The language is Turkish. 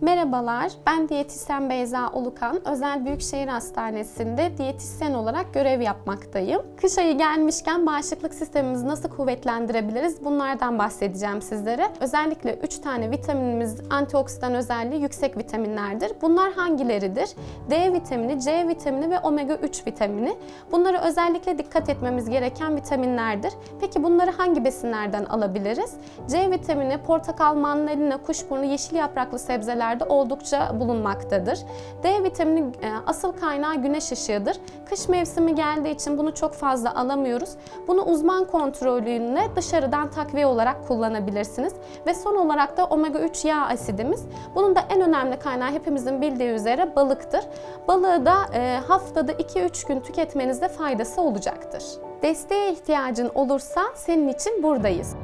Merhabalar, ben diyetisyen Beyza Ulukan. Özel Büyükşehir Hastanesi'nde diyetisyen olarak görev yapmaktayım. Kış ayı gelmişken bağışıklık sistemimizi nasıl kuvvetlendirebiliriz? Bunlardan bahsedeceğim sizlere. Özellikle 3 tane vitaminimiz antioksidan özelliği yüksek vitaminlerdir. Bunlar hangileridir? D vitamini, C vitamini ve omega 3 vitamini. Bunlara özellikle dikkat etmemiz gereken vitaminlerdir. Peki bunları hangi besinlerden alabiliriz? C vitamini portakal, mandalina, kuşburnu, yeşil yapraklı sebzelerde oldukça bulunmaktadır. D vitamini e, asıl kaynağı güneş ışığıdır. Kış mevsimi geldiği için bunu çok fazla alamıyoruz. Bunu uzman kontrolüyle dışarıdan takviye olarak kullanabilirsiniz. Ve son olarak da omega 3 yağ asidimiz. Bunun da en önemli kaynağı hepimizin bildiği üzere balıktır. Balığı da e, haftada 2-3 gün tüketmenizde faydası olacaktır. Desteğe ihtiyacın olursa senin için buradayız.